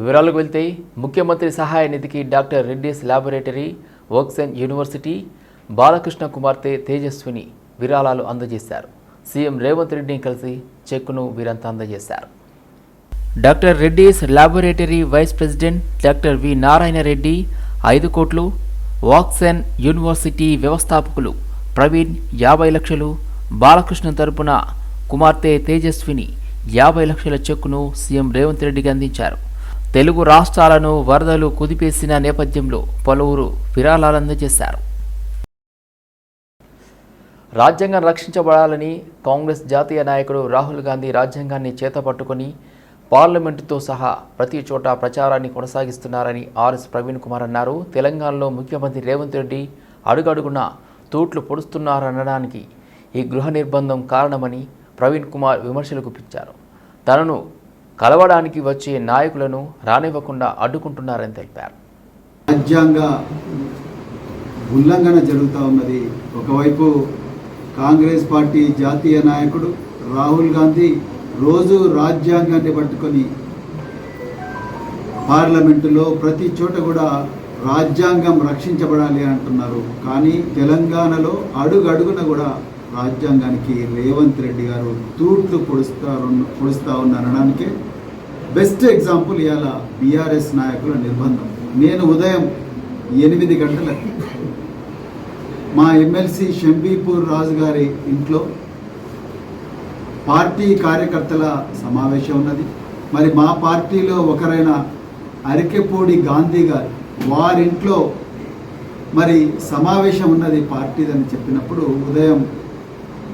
వివరాలకు వెళ్తే ముఖ్యమంత్రి సహాయ నిధికి doctor Reddy's laboratory Woxsen university Balakrishna కుమార్తె తేజస్విని విరాళాలు అందజేశారు. సీఎం రేవంత్ రెడ్డిని కలిసి చెక్కును వీరంతా అందజేశారు. Doctor Reddy's laboratory vice president doctor V Narayana Reddy ఐదు కోట్లు వాక్సెన్ యూనివర్సిటీ వ్యవస్థాపకులు ప్రవీణ్ యాభై లక్షలు బాలకృష్ణ తరపున కుమార్తె తేజస్విని యాభై లక్షల చెక్కును సీఎం రేవంత్ రెడ్డికి అందించారు. తెలుగు రాష్ట్రాలను వరదలు కుదిపేసిన నేపథ్యంలో పలువురు విరాళాలందజేశారు రాజ్యాంగం రక్షించబడాలని కాంగ్రెస్ జాతీయ నాయకుడు రాహుల్ గాంధీ రాజ్యాంగాన్ని చేతపట్టుకుని పార్లమెంటుతో సహా ప్రతి చోట ప్రచారాన్ని కొనసాగిస్తున్నారని ఆర్ఎస్ ప్రవీణ్ కుమార్ అన్నారు. తెలంగాణలో ముఖ్యమంత్రి రేవంత్ రెడ్డి అడుగడుగున తూట్లు పొడుస్తున్నారనడానికి ఈ గృహ నిర్బంధం కారణమని ప్రవీణ్ కుమార్ విమర్శలు గుప్పించారు తనను కలవడానికి వచ్చే నాయకులను రానివ్వకుండా అడ్డుకుంటున్నారని తెలిపారు. రాజ్యాంగ ఉల్లంఘన జరుగుతూ ఉన్నది. ఒకవైపు కాంగ్రెస్ పార్టీ జాతీయ నాయకుడు రాహుల్ గాంధీ రోజు రాజ్యాంగాన్ని పట్టుకొని పార్లమెంటులో ప్రతి చోట కూడా రాజ్యాంగం రక్షించబడాలి అంటున్నారు. కానీ తెలంగాణలో అడుగడుగున కూడా రాజ్యాంగానికి రేవంత్ రెడ్డి గారు తూట్లు పొడుస్తారు పొడుస్తా ఉన్న అనడానికే బెస్ట్ ఎగ్జాంపుల్ ఇవాళ బీఆర్ఎస్ నాయకుల నిర్బంధం. నేను ఉదయం ఎనిమిది గంటల మా ఎమ్మెల్సీ షంబీపూర్ రాజు గారి ఇంట్లో పార్టీ కార్యకర్తల సమావేశం ఉన్నది. మరి మా పార్టీలో ఒకరైన అరికెపూడి గాంధీ గారు వారింట్లో మరి సమావేశం ఉన్నది పార్టీదని చెప్పినప్పుడు ఉదయం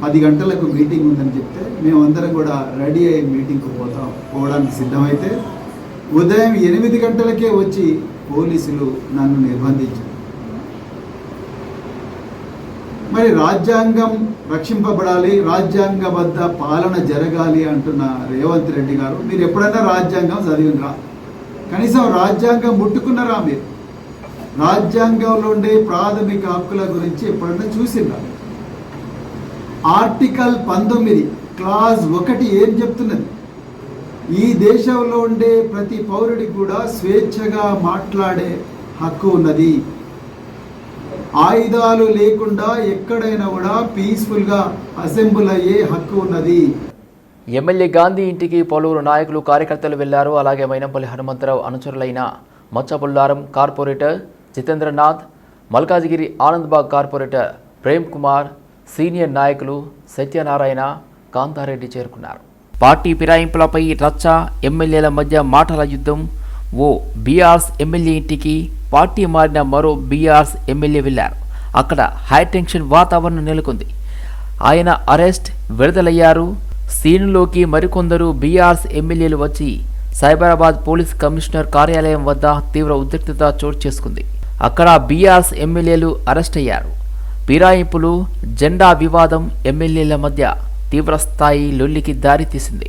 పది గంటలకు మీటింగ్ ఉందని చెప్తే మేమందరం కూడా రెడీ అయ్యి మీటింగ్కి పోతాం. పోవడానికి సిద్ధమైతే ఉదయం ఎనిమిది గంటలకే వచ్చి పోలీసులు నన్ను నిర్బంధించారు. మరి రాజ్యాంగం రక్షింపబడాలి రాజ్యాంగబద్ధ పాలన జరగాలి అంటున్న రేవంత్ రెడ్డి గారు మీరు ఎప్పుడైనా రాజ్యాంగం చదివినరా కనీసం రాజ్యాంగం ముట్టుకున్నారా మీరు? రాజ్యాంగంలో ఉండే ప్రాథమిక హక్కుల గురించి ఎప్పుడైనా చూసిందా ఆర్టికల్ పంతొమ్మిది క్లాజ్ ఒకటి ఏం చెప్తున్నది? ఈ దేశంలో ఉండే ప్రతి పౌరుడికి కూడా స్వేచ్ఛగా మాట్లాడే హక్కు ఉన్నది. ఆయుధాలు లేకుండా ఎక్కడైనా కూడా పీస్ఫుల్గా అసెంబుల్ అయ్యే హక్కు ఉన్నది. ఎమ్మెల్యే గాంధీ ఇంటికి పలువురు నాయకులు కార్యకర్తలు వెళ్ళారు. అలాగే Mynampally Hanumantharao అనుచరులైన Machabollaram corporator Jitendranath Malkajgiri Anandbagh corporator Prem Kumar senior నాయకులు సత్యనారాయణ కాంతారెడ్డి చేరుకున్నారు. పార్టీ ఫిరాయింపులపై రచ్చ ఎమ్మెల్యేల మధ్య మాటల యుద్ధం. ఓ బీఆర్స్ ఎమ్మెల్యే ఇంటికి పార్టీ మారిన మరో బీఆర్స్ ఎమ్మెల్యే వెళ్ళారు. అక్కడ హైటెన్షన్ వాతావరణం నెలకొంది. ఆయన అరెస్ట్ విడుదలయ్యారు. సీనులోకి మరికొందరు బీఆర్స్ ఎమ్మెల్యేలు వచ్చి సైబరాబాద్ పోలీస్ కమిషనర్ కార్యాలయం వద్ద తీవ్ర ఉద్రిక్తత చోటు చేసుకుంది. అక్కడ బీఆర్స్ ఎమ్మెల్యేలు అరెస్ట్ అయ్యారు. ఫిరాయింపులు జెండా వివాదం ఎమ్మెల్యేల మధ్య తీవ్రస్థాయి లొల్లికి దారితీసింది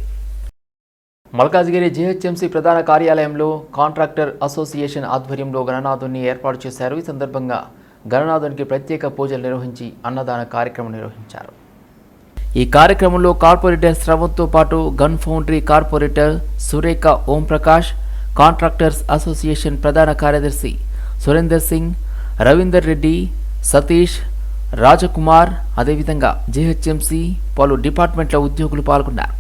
మల్కాజ్గిరి జీహెచ్ఎంసీ ప్రధాన కార్యాలయంలో కాంట్రాక్టర్ అసోసియేషన్ ఆధ్వర్యంలో గణనాథుని ఏర్పాటు చేశారు. ఈ సందర్భంగా గణనాథునికి ప్రత్యేక పూజలు నిర్వహించి అన్నదాన కార్యక్రమం నిర్వహించారు. ఈ కార్యక్రమంలో కార్పొరేటర్ శ్రవంత్తో పాటు gun foundry corporator Surekha Omprakash contractors association ప్రధాన కార్యదర్శి సురేందర్ సింగ్ రవీందర్ రెడ్డి సతీష్ రాజకుమార్ అదేవిధంగా జీహెచ్ఎంసీ పలు డిపార్ట్మెంట్ల ఉద్యోగులు పాల్గొన్నారు.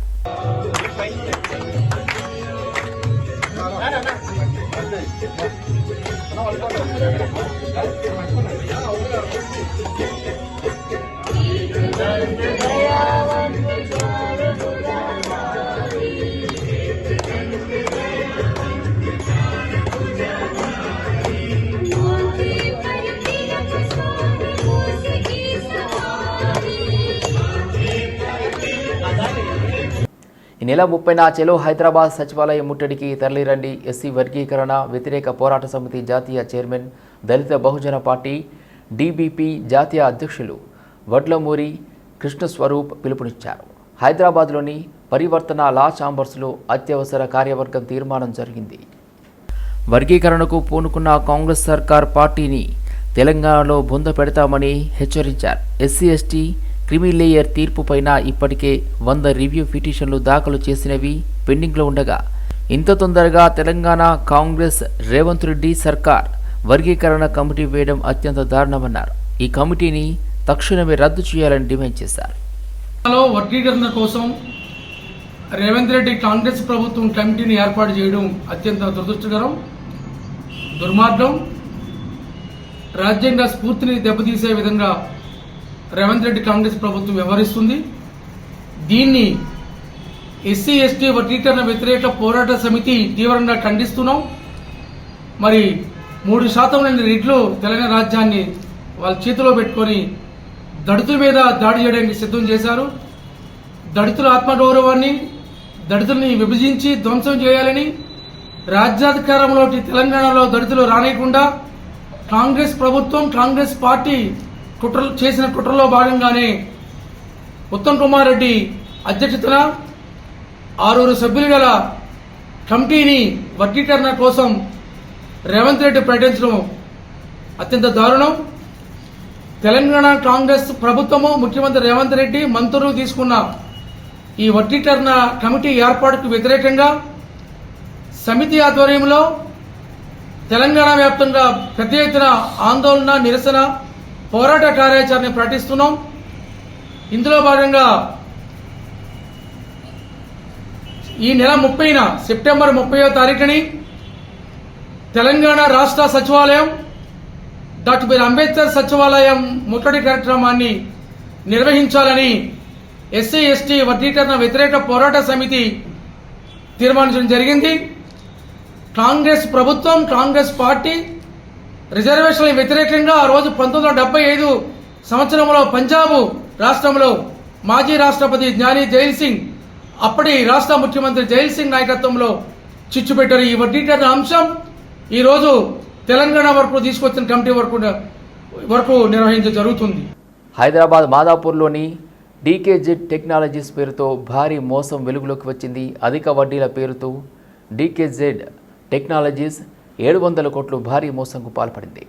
నెల ముప్పైన చెలో హైదరాబాద్ సచివాలయం ముట్టడికి తరలిరండి. ఎస్సీ వర్గీకరణ వ్యతిరేక పోరాట సమితి జాతీయ చైర్మన్ దళిత బహుజన పార్టీ డీబీపీ జాతీయ అధ్యక్షులు వడ్లమూరి కృష్ణస్వరూప్ పిలుపునిచ్చారు. హైదరాబాద్లోని పరివర్తన లా ఛాంబర్స్లో అత్యవసర కార్యవర్గం తీర్మానం జరిగింది. వర్గీకరణకు పూనుకున్న కాంగ్రెస్ సర్కార్ పార్టీని తెలంగాణలో బుంద పెడతామని హెచ్చరించారు. ఎస్సీ ఎస్టీ క్రిమిలేయర్ తీర్పుపైన ఇప్పటికే వంద రివ్యూ పిటిషన్లు దాఖలు చేసినవి పెండింగ్లో ఉండగా ఇంత తొందరగా తెలంగాణ కాంగ్రెస్ రేవంత్ రెడ్డి సర్కార్ వర్గీకరణ కమిటీ వేయడం అత్యంత దారుణమన్నారు. ఈ కమిటీని తక్షణమే రద్దు చేయాలని డిమాండ్ చేశారు. వర్గీకరణ కోసం రేవంత్ రెడ్డి కాంగ్రెస్ ప్రభుత్వం కమిటీని ఏర్పాటు చేయడం అత్యంత దురదృష్టకరం దుర్మార్గం. రాజ్యాంగ స్ఫూర్తిని దెబ్బతీసే విధంగా రేవంత్ రెడ్డి కాంగ్రెస్ ప్రభుత్వం వ్యవహరిస్తుంది. దీన్ని ఎస్సీ ఎస్టీ వర్గీకరణ వ్యతిరేక పోరాట సమితి తీవ్రంగా ఖండిస్తున్నాం. మరి మూడు శాతం లేని రెడ్లు తెలంగాణ రాజ్యాన్ని వాళ్ళ చేతిలో పెట్టుకొని దళితుల మీద దాడి చేయడానికి సిద్ధం చేశారు. దళితుల ఆత్మగౌరవాన్ని దళితుల్ని విభజించి ధ్వంసం చేయాలని రాజ్యాధికారంలోకి తెలంగాణలో దళితులు రానియకుండా కాంగ్రెస్ ప్రభుత్వం కాంగ్రెస్ పార్టీ కుట్రలు చేసిన కుట్రలో భాగంగానే ఉత్తమ్ కుమార్ రెడ్డి అధ్యక్షతన ఆరుగురు సభ్యులు గల కమిటీని వర్గీకరణ కోసం రేవంత్ రెడ్డి ప్రకటించడం అత్యంత దారుణం. తెలంగాణ కాంగ్రెస్ ప్రభుత్వము ముఖ్యమంత్రి రేవంత్ రెడ్డి మంత్రులు తీసుకున్న ఈ వర్గీకరణ కమిటీ ఏర్పాటుకు వ్యతిరేకంగా సమితి ఆధ్వర్యంలో తెలంగాణ వ్యాప్తంగా పెద్ద ఎత్తున ఆందోళన నిరసన పోరాట కార్యాచరణ ప్రకటిస్తున్నాం. ఇందులో భాగంగా ఈ నెల ముప్పైన సెప్టెంబర్ ముప్పైవ తారీఖుని తెలంగాణ రాష్ట్ర సచివాలయం డాక్టర్ బిఆర్ అంబేద్కర్ సచివాలయం ముట్టడి కార్యక్రమాన్ని నిర్వహించాలని ఎస్సీ ఎస్టీ వర్గీకరణ వ్యతిరేక పోరాట సమితి తీర్మానించడం జరిగింది. కాంగ్రెస్ ప్రభుత్వం కాంగ్రెస్ పార్టీ రిజర్వేషన్ల వ్యతిరేకంగా ఆ రోజు పంతొమ్మిది వందల డెబ్బై ఐదు సంవత్సరంలో పంజాబ్ రాష్ట్రంలో మాజీ రాష్ట్రపతి జ్ఞాని జైల్ సింగ్ అప్పటి రాష్ట్ర ముఖ్యమంత్రి జైల్ సింగ్ నాయకత్వంలో చిచ్చు పెట్టారు. ఈ వర్గీకరణ అంశం ఈరోజు తెలంగాణ వరకు తీసుకొచ్చిన కమిటీ వరకు వరకు నిర్వహించడం జరుగుతుంది. హైదరాబాద్ మాదాపూర్లోని డీకేజెడ్ టెక్నాలజీస్ పేరుతో భారీ మోసం వెలుగులోకి వచ్చింది. అధిక వడ్డీల పేరుతో డీకేజెడ్ టెక్నాలజీస్ ఏడు వందల కోట్లు భారీ మోసంకు పాల్పడింది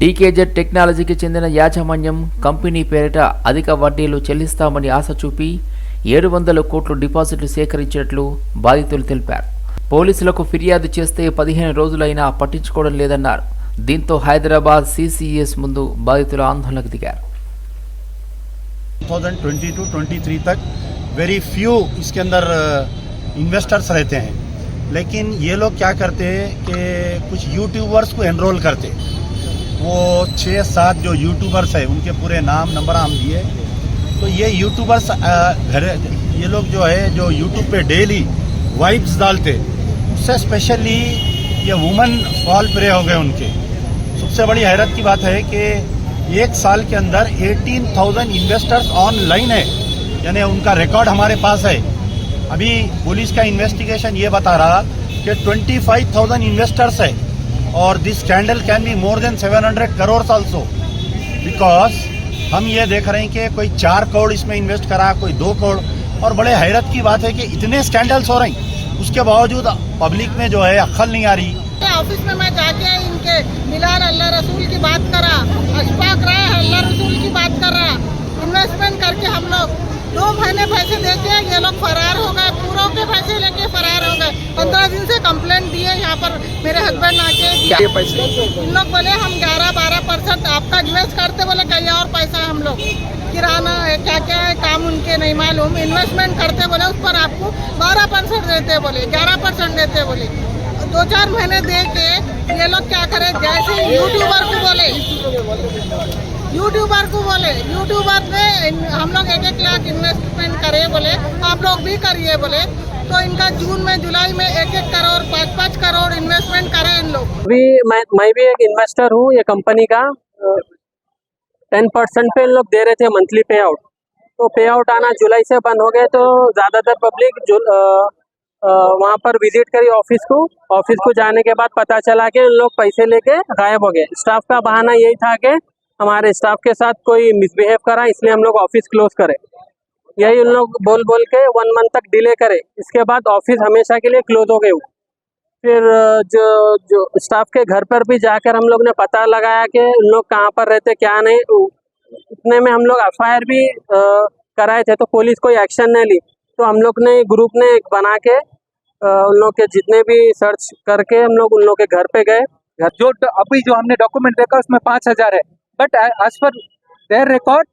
డీకేజెడ్ టెక్నాలజీకి చెందిన యాజమాన్యం కంపెనీ పేరిట అధిక వడ్డీలు చెల్లిస్తామని ఆశ చూపి ఏడు వందల కోట్లు డిపాజిట్లు సేకరించినట్లు బాధితులు తెలిపారు పోలీసులకు ఫిర్యాదు చేస్తే పదిహేను రోజులైనా పట్టించుకోవడం లేదన్నారు దీంతో హైదరాబాద్ సిసిఎస్ ముందు బాధితులు ఆందోళనకు దిగారు 2020 टू 23 तक वेरी फ्यू इसके अंदर इन्वेस्टर्स रहते हैं लेकिन ये लोग क्या करते हैं कि कुछ यूट्यूबर्स को एनरोल करते वो छः सात जो यूट्यूबर्स है उनके पूरे नाम नंबर हम दिए। तो ये यूट्यूबर्स घर ये लोग जो है जो यूट्यूब पे डेली वाइब्स डालते उससे स्पेशली ये वुमेन फॉल प्रे हो गए उनके। सबसे बड़ी हैरत की बात है कि एक साल के अंदर 18,000 इन्वेस्टर्स ऑनलाइन है। यानी उनका रिकॉर्ड हमारे पास है। अभी पुलिस का इन्वेस्टिगेशन ये बता रहा कि 25,000 इन्वेस्टर्स है और this scandal can be more than 700 crore also because हम ये देख रहे हैं कि कोई चार करोड़ इसमें इन्वेस्ट करा कोई दो करोड़ और बड़े हैरत की बात है कि इतने स्कैंडल्स हो रहे हैं। उसके बावजूद पब्लिक में जो है अक्ल नहीं आ रही। ऑफ़िस में मैं जाके इनके मिलान अल्लाह रसूल की बात करा अशफाक राय अल्लाह रसूल की बात कर। रहा इन्वेस्टमेंट करके हम लोग दो महीने पैसे देके ये लोग फरार हो गए पूरों के पैसे लेके फरार हो गए। पंद्रह दिन से कंप्लेंट दिए यहाँ पर मेरे हस्बैंड आके। इन लोग बोले हम ग्यारह बारह परसेंट आपका इन्वेस्ट करते बोले कहीं और पैसा हम लोग। किराना है क्या क्या है काम उनके नहीं मालूम। इन्वेस्टमेंट करते बोले उस पर आपको बारह परसेंट देते बोले ग्यारह परसेंट देते बोले। दो चार महीने दे के ये लोग क्या करे जैसे यूट्यूबर को बोले यूट्यूबर को बोले यूट्यूबर ने हम लोग एक एक लाख इन्वेस्टमेंट करे बोले, आप लोग भी करिए बोले। तो इनका जून में, जुलाई में एक एक करोड़, पाँच पाँच करोड़ इन्वेस्टमेंट करे इन लोग। अभी मैं मैं भी एक इन्वेस्टर हूँ, ये कंपनी का। टेन परसेंट पे इन लोग दे रहे थे मंथली पे आउट तो पे आउट आना जुलाई से बंद हो गए तो ज़्यादातर पब्लिक वहाँ पर विज़िट करी ऑफ़िस को। ऑफ़िस को जाने के बाद पता चला कि इन लोग पैसे लेके गायब हो गए। स्टाफ का बहाना यही था कि हमारे स्टाफ के साथ कोई मिसबिहेव करा, इसलिए हम लोग ऑफ़िस क्लोज करें। यही उन लोग बोल बोल के वन मंथ तक डिले करे। इसके बाद ऑफ़िस हमेशा के लिए क्लोज हो गए वो। फिर जो जो स्टाफ के घर पर भी जाकर हम लोग ने पता लगाया कि उन लोग कहाँ पर रहते, क्या नहीं उतने में हम लोग एफआईआर भी कराए थे तो पुलिस कोई एक्शन नहीं ली। तो हम लोग ने ग्रुप ने एक बना के उन लोग के जितने भी सर्च करके हम लोग उन लोग के घर पे गए। घर जो अभी जो हमने डॉक्यूमेंट देखा, उसमें पाँच हज़ार है। But as per their record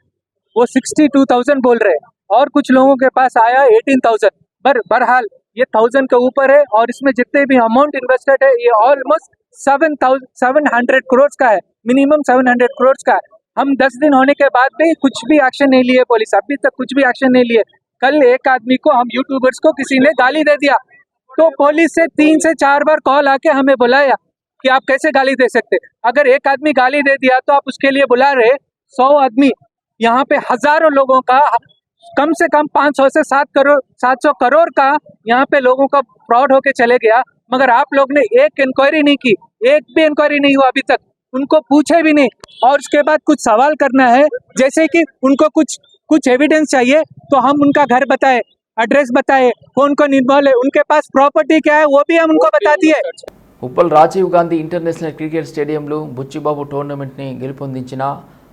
वो सिक्सटी टू थाउज़ेंड बोल रहे हैं। और कुछ लोगों के पास आया एटीन थाउज़ेंड पर बहरहाल ये थाउज़ेंड के ऊपर है और इसमें जितने भी अमाउंट इन्वेस्टेड है, ये almost seven thousand seven hundred crore का है। मिनिमम सेवन हंड्रेड करोड़ का है। हम दस दिन होने के बाद भी कुछ भी एक्शन नहीं लिए पुलिस अभी तक कुछ भी एक्शन नहीं लिए। कल एक आदमी को, हम यूट्यूबर्स को किसी ने गाली दे दिया। तो पुलिस से तीन से चार बार कॉल आके हमें बुलाया। कि आप कैसे गाली दे सकते? अगर एक आदमी गाली दे दिया तो आप उसके लिए बुला रहे सौ आदमी। यहाँ पे हज़ारों लोगों का, कम से कम 500 से सात करोड़ 700 करोड़ का यहाँ पे लोगों का फ्रॉड होके चले गया। मगर आप लोग ने एक इंक्वायरी नहीं की, एक भी इंक्वायरी नहीं हुआ अभी तक। उनको पूछे भी नहीं। और उसके बाद कुछ सवाल करना है, जैसे कि उनको कुछ कुछ एविडेंस चाहिए तो हम उनका घर बताए एड्रेस बताए कौन कौन इन्वॉल्व है उनके पास प्रॉपर्टी क्या है, वो भी हम उनको बता दिए। ఉప్పల్ రాజీవ్ గాంధీ ఇంటర్నేషనల్ క్రికెట్ స్టేడియంలో బుచ్చిబాబు టోర్నమెంట్ని గెలుపొందించిన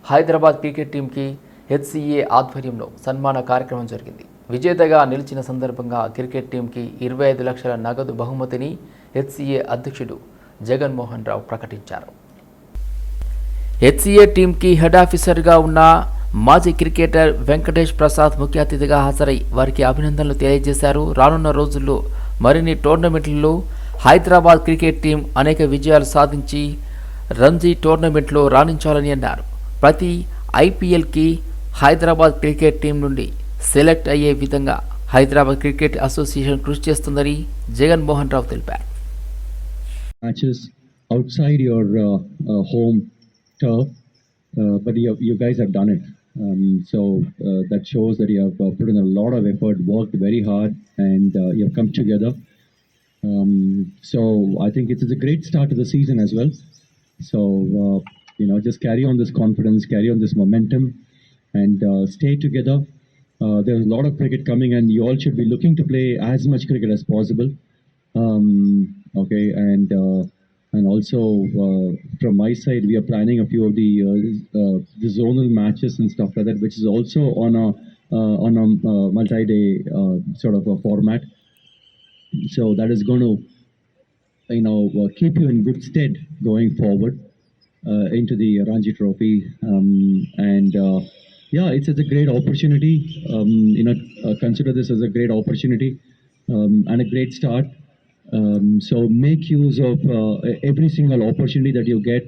హైదరాబాద్ క్రికెట్ టీంకి హెచ్సిఏ ఆధ్వర్యంలో సన్మాన కార్యక్రమం జరిగింది. విజేతగా నిలిచిన సందర్భంగా క్రికెట్ టీంకి ఇరవై ఐదు లక్షల నగదు బహుమతిని హెచ్సిఏ అధ్యక్షుడు జగన్మోహన్ రావు ప్రకటించారు. హెచ్సిఏ టీంకి హెడ్ ఆఫీసర్గా ఉన్న మాజీ క్రికెటర్ వెంకటేష్ ప్రసాద్ ముఖ్య అతిథిగా హాజరై వారికి అభినందనలు తెలియజేశారు. రానున్న రోజుల్లో మరిన్ని టోర్నమెంట్లలో హైదరాబాద్ క్రికెట్ టీం అనేక విజయాలు సాధించి రంజీ టోర్నమెంట్లో రాణించాలని అన్నారు ప్రతి ఐపీఎల్కి హైదరాబాద్ క్రికెట్ టీం నుండి సెలెక్ట్ అయ్యే విధంగా హైదరాబాద్ క్రికెట్ అసోసియేషన్ కృషి చేస్తుందని జగన్మోహన్ రావు తెలిపారు outside your uh, uh, home turf, uh, but you, you guys have done it. Um, so uh, that shows that you have uh, put in a lot of effort, worked very hard, and uh, you have come together. Um, so I think it is a great start to the season as well. So uh, you know, just carry on this confidence, carry on this momentum, and uh, stay together. Uh, there's a lot of cricket coming, and you all should be looking to play as much cricket as possible. Um, okay, and uh, and also uh, from my side, we are planning a few of the uh, the zonal matches and stuff like that, which is also on a on a multi-day sort of a format. So that is going to you know uh, keep you in good stead going forward uh, into the Ranji Trophy, um, and uh, yeah, it's, it's a great opportunity. Um, you know, uh, consider this as a great opportunity um, and a great start. Um, so make use of uh, every single opportunity that you get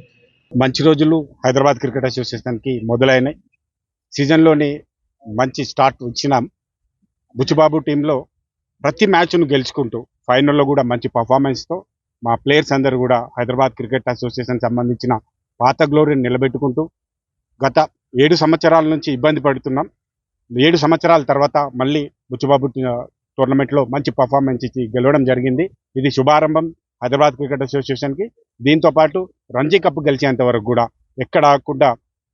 మంచి రోజులు Hyderabad cricket అసోసియేషన్కి మొదలైనాయి సీజన్లోని మంచి start ఇచ్చిన బుచ్చిబాబు టీంలో ప్రతి మ్యాచ్ను గెలుచుకుంటూ ఫైనల్లో కూడా మంచి పర్ఫార్మెన్స్తో మా ప్లేయర్స్ అందరూ కూడా హైదరాబాద్ క్రికెట్ అసోసియేషన్ సంబంధించిన పాత గ్లోరీని నిలబెట్టుకుంటూ గత ఏడు సంవత్సరాల నుంచి ఇబ్బంది పడుతున్నాం. ఏడు సంవత్సరాల తర్వాత మళ్ళీ బుచ్చుబాబు టోర్నమెంట్లో మంచి పర్ఫార్మెన్స్ ఇచ్చి గెలవడం జరిగింది. ఇది శుభారంభం హైదరాబాద్ క్రికెట్ అసోసియేషన్కి. దీంతో పాటు రంజీ కప్ గెలిచేంత వరకు కూడా ఎక్కడ ఆగకుండా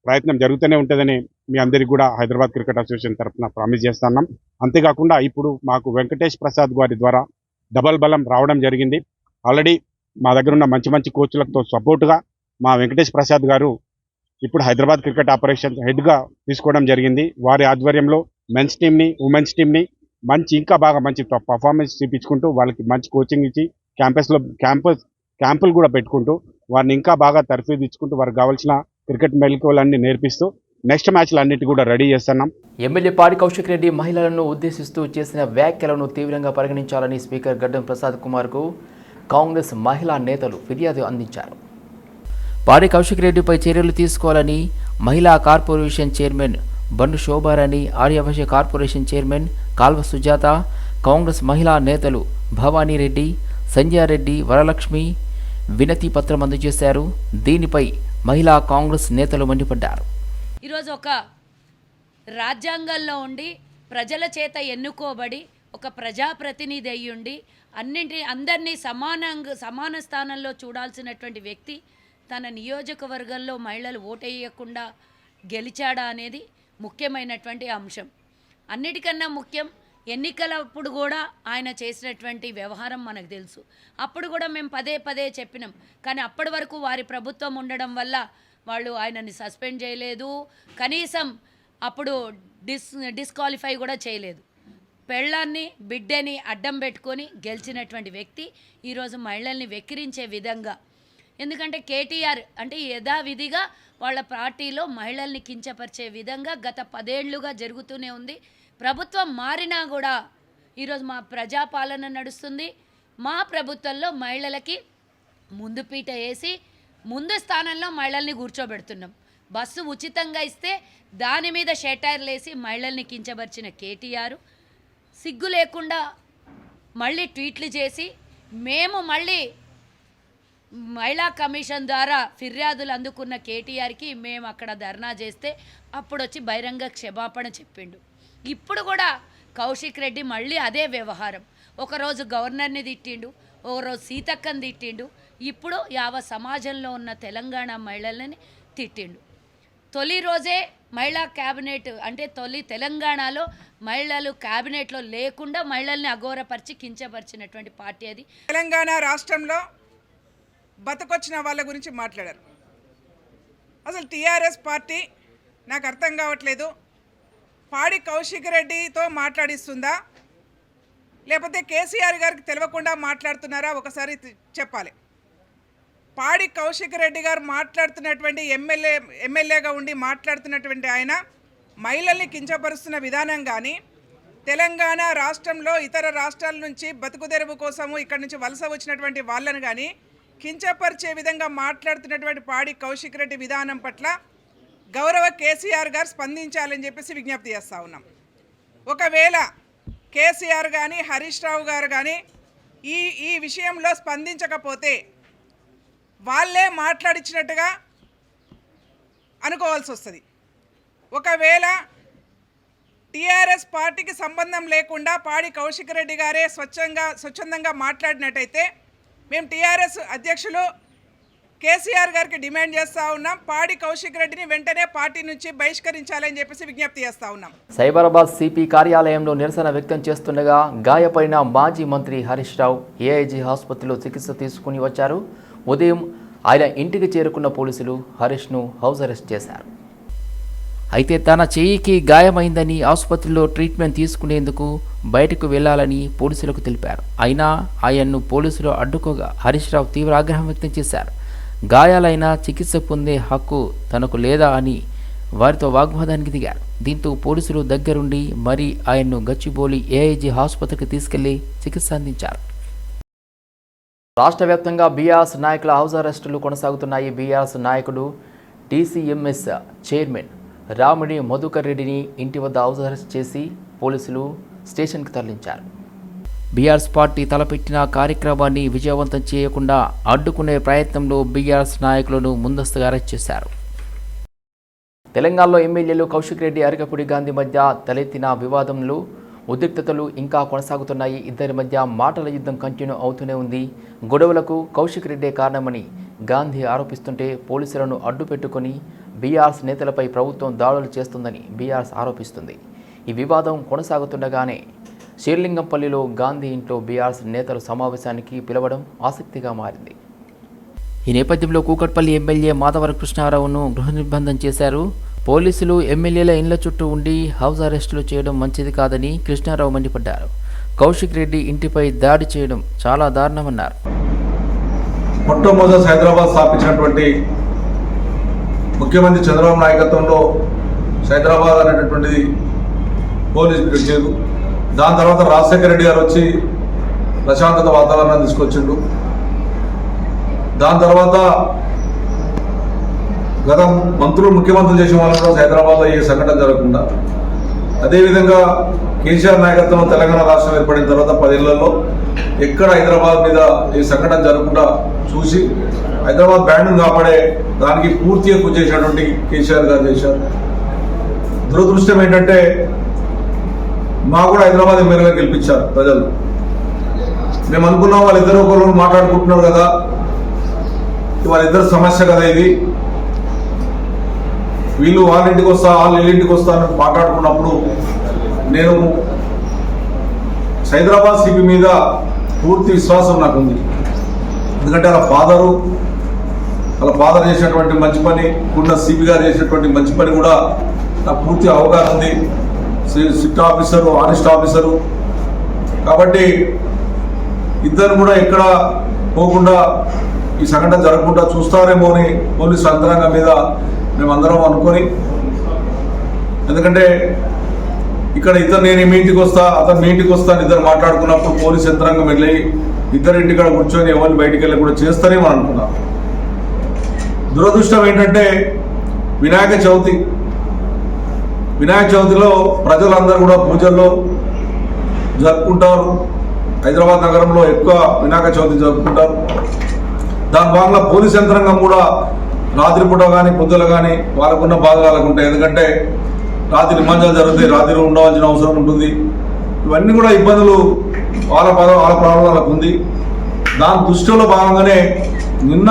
ప్రయత్నం జరుగుతూనే ఉంటుందని మీ అందరికీ కూడా హైదరాబాద్ క్రికెట్ అసోసియేషన్ తరఫున ప్రామిస్ చేస్తున్నాం అంతేకాకుండా ఇప్పుడు మాకు వెంకటేష్ ప్రసాద్ గారి ద్వారా డబల్ బలం రావడం జరిగింది. ఆల్రెడీ మా దగ్గర ఉన్న మంచి మంచి కోచ్లతో సపోర్టుగా మా వెంకటేష్ ప్రసాద్ గారు ఇప్పుడు హైదరాబాద్ క్రికెట్ ఆపరేషన్ హెడ్గా తీసుకోవడం జరిగింది. వారి ఆధ్వర్యంలో మెన్స్ టీంని ఉమెన్స్ టీమ్ని మంచి ఇంకా బాగా మంచి పర్ఫార్మెన్స్ చూపించుకుంటూ వాళ్ళకి మంచి కోచింగ్ ఇచ్చి క్యాంపస్లో క్యాంపస్ క్యాంపులు కూడా పెట్టుకుంటూ వారిని ఇంకా బాగా తర్ఫీదు ఇచ్చుకుంటూ వారికి కావాల్సిన క్రికెట్ మెలకువలన్నీ నేర్పిస్తూ నెక్స్ట్ మ్యాచ్లు అన్నిటి కూడా రెడీ చేస్తున్నాం. ఎమ్మెల్యే పాడి కౌశిక్ రెడ్డి మహిళలను ఉద్దేశిస్తూ చేసిన వ్యాఖ్యలను తీవ్రంగా పరిగణించాలని స్పీకర్ గడ్డం ప్రసాద్ కుమార్కు కాంగ్రెస్ మహిళా నేతలు ఫిర్యాదు అందించారు. పాడి కౌశిక్ రెడ్డిపై చర్యలు తీసుకోవాలని మహిళా corporation chairman Bandu Shobharani Aryavysya corporation chairman Kalva Sujatha Congress మహిళా నేతలు భవానీరెడ్డి సంధ్యారెడ్డి వరలక్ష్మి వినతి పత్రం అందజేశారు. దీనిపై మహిళా కాంగ్రెస్ నేతలు మండిపడ్డారు. ఈరోజు ఒక రాజ్యాంగంలో ఉండి ప్రజల చేత ఎన్నుకోబడి ఒక ప్రజాప్రతినిధి అయ్యుండి అన్నింటి అందరినీ సమానంగా సమాన స్థానంలో చూడాల్సినటువంటి వ్యక్తి తన నియోజకవర్గంలో మహిళలు ఓటేయకుండా గెలిచాడా అనేది ముఖ్యమైనటువంటి అంశం. అన్నిటికన్నా ముఖ్యం ఎన్నికలప్పుడు కూడా ఆయన చేసినటువంటి వ్యవహారం మనకు తెలుసు. అప్పుడు కూడా మేము పదే పదే చెప్పినాం. కానీ అప్పటి వరకు వారి ప్రభుత్వం ఉండడం వల్ల వాళ్ళు ఆయనని సస్పెండ్ చేయలేదు. కనీసం అప్పుడు డిస్ డిస్క్వాలిఫై కూడా చేయలేదు. పెళ్ళాన్ని బిడ్డని అడ్డం పెట్టుకొని గెలిచినటువంటి వ్యక్తి ఈరోజు మహిళల్ని వెక్కిరించే విధంగా. ఎందుకంటే కేటీఆర్ అంటే యథావిధిగా వాళ్ళ పార్టీలో మహిళల్ని కించపరిచే విధంగా గత పదేళ్ళుగా జరుగుతూనే ఉంది. ప్రభుత్వం మారినా కూడా ఈరోజు మా ప్రజాపాలన నడుస్తుంది. మా ప్రభుత్వంలో మహిళలకి ముందు పీట వేసి ముందు స్థానంలో మహిళల్ని కూర్చోబెడుతున్నాం. బస్సు ఉచితంగా ఇస్తే దాని మీద షెటైర్లు వేసి మహిళల్ని కించబరిచిన కేటీఆర్. సిగ్గు లేకుండా మళ్ళీ ట్వీట్లు చేసి మేము మళ్ళీ మహిళా కమిషన్ ద్వారా ఫిర్యాదులు అందుకున్న కేటీఆర్కి మేము అక్కడ ధర్నా చేస్తే అప్పుడు వచ్చి బహిరంగ క్షమాపణ చెప్పిండు. ఇప్పుడు కూడా కౌశిక్ రెడ్డి మళ్ళీ అదే వ్యవహారం. ఒకరోజు గవర్నర్ని తిట్టిండు ఒకరోజు సీతక్కని తిట్టిండు ఇప్పుడు యావ సమాజంలో ఉన్న తెలంగాణ మహిళలని తిట్టిండు. తొలి రోజే మహిళా క్యాబినెట్ అంటే తొలి తెలంగాణలో మహిళలు క్యాబినెట్లో లేకుండా మహిళల్ని అఘోరపరిచి కించపరిచినటువంటి పార్టీ అది. తెలంగాణ రాష్ట్రంలో బతకొచ్చిన వాళ్ళ గురించి మాట్లాడారు. అసలు టీఆర్ఎస్ పార్టీ నాకు అర్థం కావట్లేదు. పాడి కౌశిక్ రెడ్డితో మాట్లాడిస్తుందా? లేకపోతే కేసీఆర్ గారికి తెలియకుండా మాట్లాడుతున్నారా? ఒకసారి చెప్పాలి. పాడి కౌశిక్ రెడ్డి గారు మాట్లాడుతున్నటువంటి ఎమ్మెల్యే ఎమ్మెల్యేగా ఉండి మాట్లాడుతున్నటువంటి ఆయన మహిళల్ని కించపరుస్తున్న విధానం కానీ తెలంగాణ రాష్ట్రంలో ఇతర రాష్ట్రాల నుంచి బతుకుదెరువు కోసము ఇక్కడి నుంచి వలస వచ్చినటువంటి వాళ్ళను కానీ కించపరిచే విధంగా మాట్లాడుతున్నటువంటి పాడి కౌశిక్ రెడ్డి విధానం పట్ల గౌరవ కేసీఆర్ గారు స్పందించాలని చెప్పేసి విజ్ఞప్తి చేస్తూ ఉన్నాం. ఒకవేళ కేసీఆర్ కానీ హరీష్ రావు గారు కానీ ఈ ఈ విషయంలో స్పందించకపోతే వాళ్ళే మాట్లాడించినట్టుగా అనుకోవాల్సి వస్తుంది. ఒకవేళ టీఆర్ఎస్ పార్టీకి సంబంధం లేకుండా పాడి కౌశిక్ రెడ్డి గారే స్వచ్ఛంగా స్వచ్ఛందంగా మాట్లాడినట్టయితే మేము టీఆర్ఎస్ అధ్యక్షులు కేసీఆర్ గారికి డిమాండ్ చేస్తూ ఉన్నాం. పాడి కౌశిక్ రెడ్డిని వెంటనే పార్టీ నుంచి బహిష్కరించాలని చెప్పేసి విజ్ఞప్తి చేస్తూ ఉన్నాం. సైబరాబాద్ సిపి కార్యాలయంలో నిరసన వ్యక్తం చేస్తుండగా గాయపడిన మాజీ మంత్రి హరీష్ రావు ఏఐజీ ఆసుపత్రిలో చికిత్స తీసుకుని వచ్చారు. ఉదయం ఆయన ఇంటికి చేరుకున్న పోలీసులు హరీష్ను హౌస్ అరెస్ట్ చేశారు. అయితే తన చెయ్యికి గాయమైందని ఆసుపత్రిలో ట్రీట్మెంట్ తీసుకునేందుకు బయటకు వెళ్ళాలని పోలీసులకు తెలిపారు. అయినా ఆయన్ను పోలీసులు అడ్డుకోగా హరీష్ రావు తీవ్ర ఆగ్రహం వ్యక్తం చేశారు. గాయాలైన చికిత్స పొందే హక్కు తనకు లేదా అని వారితో వాగ్వాదానికి దిగారు. దీంతో పోలీసులు దగ్గరుండి మరీ ఆయన్ను గచ్చిబోలి ఏఐజీ ఆసుపత్రికి తీసుకెళ్ళి చికిత్స అందించారు. రాష్ట్ర వ్యాప్తంగా బీఆర్ఎస్ నాయకుల హౌస్ అరెస్టులు కొనసాగుతున్నాయి. బీఆర్ఎస్ నాయకుడు టీసీఎంఎస్ చైర్మన్ రాముడి మధుకర్ రెడ్డిని ఇంటి వద్ద హౌస్ అరెస్ట్ చేసి పోలీసులు స్టేషన్కి తరలించారు. బీఆర్ఎస్ పార్టీ తలపెట్టిన కార్యక్రమాన్ని విజయవంతం చేయకుండా అడ్డుకునే ప్రయత్నంలో బీఆర్ఎస్ నాయకులను ముందస్తుగా అరెస్ట్ చేశారు. తెలంగాణలో ఎమ్మెల్యేలు కౌశిక్ రెడ్డి అరకపూడి గాంధీ మధ్య తలెత్తిన వివాదంలో ఉద్రిక్తతలు ఇంకా కొనసాగుతున్నాయి. ఇద్దరి మధ్య మాటల యుద్ధం కంటిన్యూ అవుతూనే ఉంది. గొడవలకు కౌశిక్ రెడ్డే కారణమని గాంధీ ఆరోపిస్తుంటే పోలీసులను అడ్డుపెట్టుకుని బీఆర్ఎస్ నేతలపై ప్రభుత్వం దాడులు చేస్తుందని బీఆర్ఎస్ ఆరోపిస్తుంది. ఈ వివాదం కొనసాగుతుండగానే షీర్లింగంపల్లిలో గాంధీ ఇంట్లో బీఆర్ఎస్ నేతల సమావేశానికి పిలవడం ఆసక్తిగా మారింది. ఈ నేపథ్యంలో కూకట్పల్లి ఎమ్మెల్యే మాధవర కృష్ణారావును గృహ నిర్బంధం చేశారు. పోలీసులు ఎమ్మెల్యేల ఇండ్ల చుట్టూ ఉండి హౌస్ అరెస్టులు చేయడం మంచిది కాదని కృష్ణారావు మండిపడ్డారు. కౌశిక్ రెడ్డి ఇంటిపై దాడి చేయడం చాలా దారుణమన్నారు. మొట్టమొదటి హైదరాబాద్ స్థాపించినటువంటి ముఖ్యమంత్రి చంద్రబాబు నాయకత్వంలో హైదరాబాద్ అనేటటువంటిది పోలీసు దాని తర్వాత రాజశేఖర రెడ్డి గారు వచ్చి ప్రశాంతత వాతావరణాన్ని తీసుకొచ్చిండు. దాని తర్వాత గత మంత్రులు ముఖ్యమంత్రులు చేసిన వాళ్ళు హైదరాబాద్లో ఏ సంఘటన జరగకుండా అదేవిధంగా కేసీఆర్ నాయకత్వంలో తెలంగాణ రాష్ట్రం ఏర్పడిన తర్వాత పదేళ్ళలో ఎక్కడ హైదరాబాద్ మీద ఈ సంఘటన జరగకుండా చూసి హైదరాబాద్ బ్యాండ్ను కాపాడే దానికి పూర్తిగా కృషి చేసినటువంటి కేసీఆర్ గారు చేశారు. దురదృష్టం ఏంటంటే మా కూడా హైదరాబాద్ ఎమ్మెల్యేగా గెలిపించారు ప్రజలు. మేము అనుకున్నాం వాళ్ళిద్దరు ఒకరు మాట్లాడుకుంటున్నారు కదా. వాళ్ళిద్దరు సమస్య కదా ఇది. వీళ్ళు వాళ్ళ ఇంటికి వస్తా వాళ్ళ ఇల్లింటికి వస్తా అని మాట్లాడుకున్నప్పుడు నేను హైదరాబాద్ సిపి మీద పూర్తి విశ్వాసం నాకు ఉంది ఎందుకంటే వాళ్ళ ఫాదరు వాళ్ళ ఫాదర్ చేసినటువంటి మంచి పని ఉన్న సిపి గారు చేసినటువంటి మంచి పని కూడా నాకు పూర్తి అవగాహన ఉంది. SIT officer honest officer. కాబట్టి ఇద్దరు కూడా ఎక్కడ పోకుండా ఈ సంఘటన జరగకుండా చూస్తారేమో అని పోలీసు యంత్రాంగం మీద మేమందరం అనుకొని ఎందుకంటే ఇక్కడ ఇద్దరు నేను మీ ఇంటికి వస్తా అతను మీ ఇంటికి వస్తా ఇద్దరు మాట్లాడుకున్నప్పుడు పోలీస్ యంత్రాంగం వెళ్ళి ఇద్దరు ఇంటికాడ కూర్చొని ఎవరిని బయటికి వెళ్ళి కూడా చేస్తారేమో అనుకున్నాను అనుకున్నాం. దురదృష్టం ఏంటంటే వినాయక చవితి వినాయక చవితిలో ప్రజలందరూ కూడా పూజల్లో జరుపుకుంటారు. హైదరాబాద్ నగరంలో ఎక్కువ వినాయక చవితి జరుపుకుంటారు. దాని భాగంగా పోలీస్ యంత్రాంగం కూడా రాత్రిపూట కానీ పొద్దులు కానీ వాళ్ళకున్న బాధలు వాళ్ళకు ఉంటాయి. ఎందుకంటే రాత్రి నిమజ్జనాలు జరుగుతాయి. రాత్రి ఉండవలసిన అవసరం ఉంటుంది. ఇవన్నీ కూడా ఇబ్బందులు వాళ్ళ పద వాళ్ళ ప్రాబ్లం ఉంది. దాని దృష్టిలో భాగంగానే నిన్న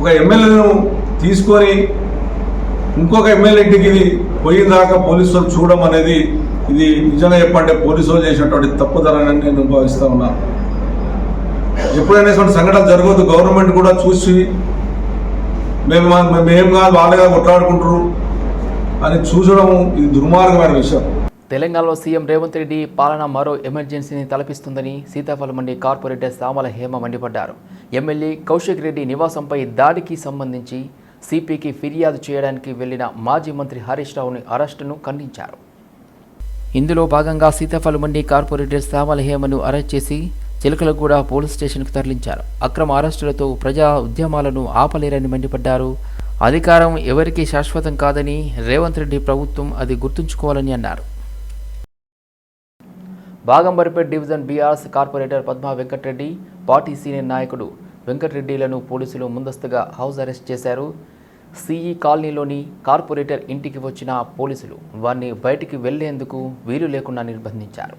ఒక ఎమ్మెల్యేను తీసుకొని ఇంకొక ఎమ్మెల్యే ఇంటికి ఇది పోయిన దాకా పోలీసు చూడడం అనేది ఇది నిజంగా చెప్పంటే పోలీసు చేసినటువంటి తప్పుదనని నేను భావిస్తా ఉన్నాను ఎప్పుడైనా సంఘటన జరగదు గవర్నమెంట్ కూడా చూసి మేము మేము కాదు వాళ్ళగా కొట్లాడుకుంటారు అని చూసడం ఇది దుర్మార్గమైన విషయం. తెలంగాణలో సీఎం రేవంత్ రెడ్డి పాలన మరో ఎమర్జెన్సీని తలపిస్తుందని సీతాఫలం మండి కార్పొరేటర్ సామల హేమ మండిపడ్డారు. ఎమ్మెల్యే కౌశిక్ రెడ్డి నివాసంపై దాడికి సంబంధించి సిపికి ఫిర్యాదు చేయడానికి వెళ్ళిన మాజీ మంత్రి హరీష్ రావుని అరెస్టును ఖండించారు. ఇందులో భాగంగా సీతాఫలమండి కార్పొరేటర్ సామల హేమను అరెస్ట్ చేసి చిలకలగూడ పోలీస్ స్టేషన్కు తరలించారు. అక్రమ అరెస్టులతో ప్రజా ఉద్యమాలను ఆపలేరని మండిపడ్డారు. అధికారం ఎవరికీ శాశ్వతం కాదని రేవంత్ రెడ్డి ప్రభుత్వం అది గుర్తుంచుకోవాలని అన్నారు. Baghamberpet division BRS corporator Padma Venkata Reddy party senior నాయకుడు వెంకటరెడ్డిలను పోలీసులు ముందస్తుగా హౌస్ అరెస్ట్ చేశారు. సిఈ కాలనీలోని కార్పొరేటర్ ఇంటికి వచ్చిన పోలీసులు వారిని బయటికి వెళ్ళేందుకు వీలు లేకుండా నిర్బంధించారు.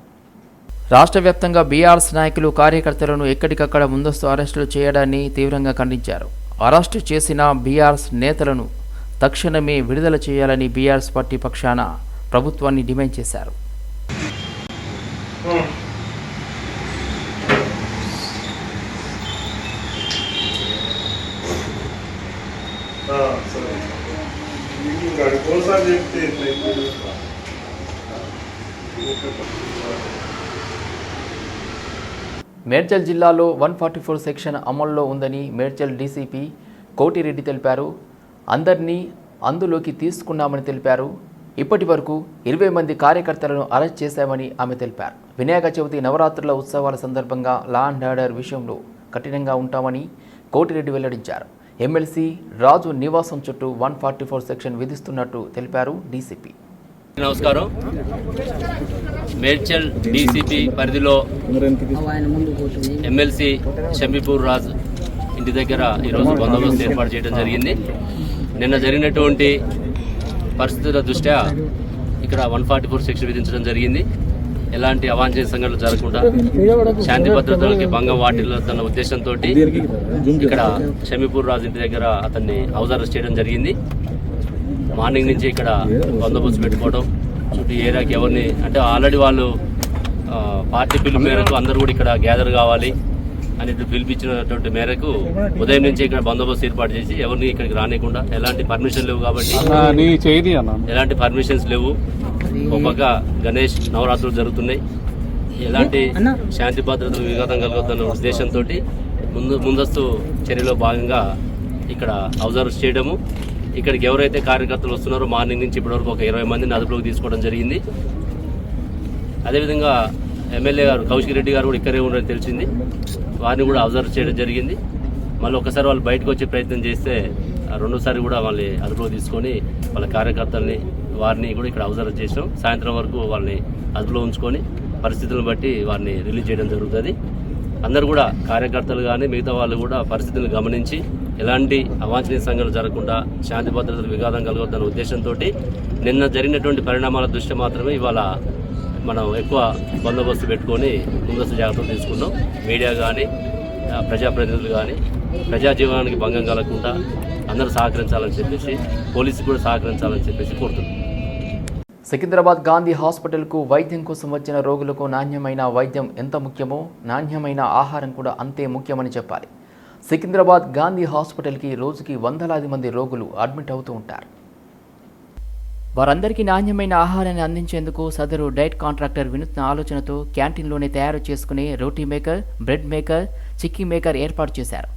రాష్ట్ర వ్యాప్తంగా బీఆర్ఎస్ నాయకులు కార్యకర్తలను ఎక్కడికక్కడ ముందస్తు అరెస్టులు చేయడాన్ని తీవ్రంగా ఖండించారు. అరెస్టు చేసిన బీఆర్ఎస్ నేతలను తక్షణమే విడుదల చేయాలని బీఆర్ఎస్ పార్టీ పక్షాన ప్రభుత్వాన్ని డిమాండ్ చేశారు. మేడ్చల్ జిల్లాలో వన్ ఫార్టీ ఫోర్ సెక్షన్ అమల్లో ఉందని మేడ్చల్ డీసీపీ కోటిరెడ్డి తెలిపారు. అందరినీ అందులోకి తీసుకున్నామని తెలిపారు. ఇప్పటి వరకు ఇరవై మంది కార్యకర్తలను అరెస్ట్ చేశామని ఆమె తెలిపారు. వినాయక చవితి నవరాత్రుల ఉత్సవాల సందర్భంగా లా అండ్ ఆర్డర్ విషయంలో కఠినంగా ఉంటామని కోటిరెడ్డి వెల్లడించారు. ఎమ్మెల్సీ రాజు నివాసం చుట్టూ వన్ ఫార్టీ ఫోర్ సెక్షన్ విధిస్తున్నట్టు తెలిపారు డీసీపీ. నమస్కారం. మేడ్చల్ డీసీపీ పరిధిలో ఎమ్మెల్సీ షమీపూర్ రాజ్ ఇంటి దగ్గర ఈరోజు బందోబస్తు ఏర్పాటు చేయడం జరిగింది. నిన్న జరిగినటువంటి పరిస్థితుల దృష్ట్యా ఇక్కడ వన్ ఫార్టీ ఫోర్ సెక్షన్ విధించడం జరిగింది. ఎలాంటి అవాంఛనీయ సంఘటనలు జరగకుండా శాంతి భద్రతలకి భంగం వాటిల్లుతున్న ఉద్దేశంతో ఇక్కడ షమీపూర్ రాజు ఇంటి దగ్గర అతన్ని హౌస్ అరెస్ట్ చేయడం జరిగింది. మార్నింగ్ నుంచి ఇక్కడ బందోబస్తు పెట్టుకోవడం. చుట్టూ ఏరియాకి ఎవరిని అంటే ఆల్రెడీ వాళ్ళు పార్టీ పిలుపు మేరకు అందరూ కూడా ఇక్కడ గ్యాదర్ కావాలి అని పిలిపించినటువంటి మేరకు ఉదయం నుంచి ఇక్కడ బందోబస్తు ఏర్పాటు చేసి ఎవరిని ఇక్కడికి రానియకుండా ఎలాంటి పర్మిషన్ లేవు కాబట్టి ఎలాంటి పర్మిషన్స్ లేవు. ఒక పక్క గణేష్ నవరాత్రులు జరుగుతున్నాయి. ఎలాంటి శాంతి భద్రతలు విఘాతం కలగొద్దన్న ఉద్దేశంతో ముందు ముందస్తు చర్యలో భాగంగా ఇక్కడ అబ్జర్వ్ చేయడము. ఇక్కడికి ఎవరైతే కార్యకర్తలు వస్తున్నారో మార్నింగ్ నుంచి ఇప్పటివరకు ఒక ఇరవై మందిని అదుపులోకి తీసుకోవడం జరిగింది. అదేవిధంగా ఎమ్మెల్యే గారు కౌశిక్ రెడ్డి గారు కూడా ఇక్కడే ఉండడం తెలిసింది. వారిని కూడా అబ్జర్వ్ చేయడం జరిగింది. మళ్ళీ ఒకసారి వాళ్ళు బయటకు వచ్చే ప్రయత్నం చేస్తే రెండోసారి కూడా వాళ్ళని అదుపులో తీసుకొని వాళ్ళ కార్యకర్తల్ని వారిని కూడా ఇక్కడ అబ్జర్వ్ చేసాం సాయంత్రం వరకు వాళ్ళని అదుపులో ఉంచుకొని పరిస్థితులను బట్టి వారిని రిలీజ్ చేయడం జరుగుతుంది. అందరూ కూడా కార్యకర్తలు కానీ మిగతా వాళ్ళు కూడా పరిస్థితిని గమనించి ఎలాంటి అవాంఛనీయ సంఘటనలు జరగకుండా శాంతి భద్రతలు విఘాతం కలగొద్దన్న ఉద్దేశంతో నిన్న జరిగినటువంటి పరిణామాల దృష్ట్యా మాత్రమే ఇవాళ మనం ఎక్కువ బందోబస్తు పెట్టుకొని ముందస్తు జాగ్రత్తలు తీసుకున్నాం. మీడియా కానీ ప్రజాప్రతినిధులు కానీ ప్రజాజీవనానికి భంగం కలగకుండా అందరూ సహకరించాలని చెప్పేసి పోలీసు కూడా సహకరించాలని చెప్పేసి కోరుతున్నాం. సికింద్రాబాద్ గాంధీ హాస్పిటల్కు వైద్యం కోసం వచ్చిన రోగులకు నాణ్యమైన వైద్యం ఎంత ముఖ్యమో నాణ్యమైన ఆహారం కూడా అంతే ముఖ్యమని చెప్పాలి. సికింద్రాబాద్ గాంధీ హాస్పిటల్కి రోజుకి వందలాది మంది రోగులు అడ్మిట్ అవుతూ ఉంటారు. వారందరికీ నాణ్యమైన ఆహారాన్ని అందించేందుకు సదరు డైట్ కాంట్రాక్టర్ వినూత్న ఆలోచనతో క్యాంటీన్లోనే తయారు చేసుకునే roti maker bread maker chikki maker ఏర్పాటు చేశారు.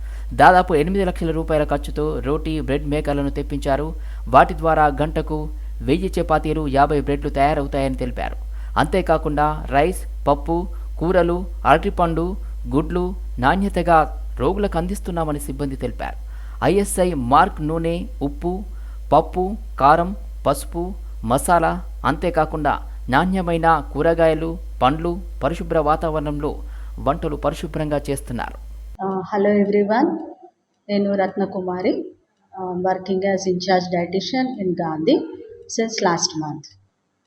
దాదాపు ఎనిమిది లక్షల రూపాయల ఖర్చుతో రోటీ బ్రెడ్ మేకర్లను తెప్పించారు. వాటి ద్వారా గంటకు వెయ్యి చపాతీలు యాభై బ్రెడ్లు తయారవుతాయని తెలిపారు. అంతేకాకుండా రైస్ పప్పు కూరలు అరటిపండు గుడ్లు నాణ్యతగా రోగులకు అందిస్తున్నామని సిబ్బంది తెలిపారు. ఐఎస్ఐ మార్క్ నూనె ఉప్పు పప్పు కారం పసుపు మసాలా అంతేకాకుండా నాణ్యమైన కూరగాయలు పండ్లు పరిశుభ్ర వాతావరణంలో వంటలు పరిశుభ్రంగా చేస్తున్నారు. హలో ఎవ్రీవన్ నేను Ratnakumari working as incharge dietician in Gandhi. since last month.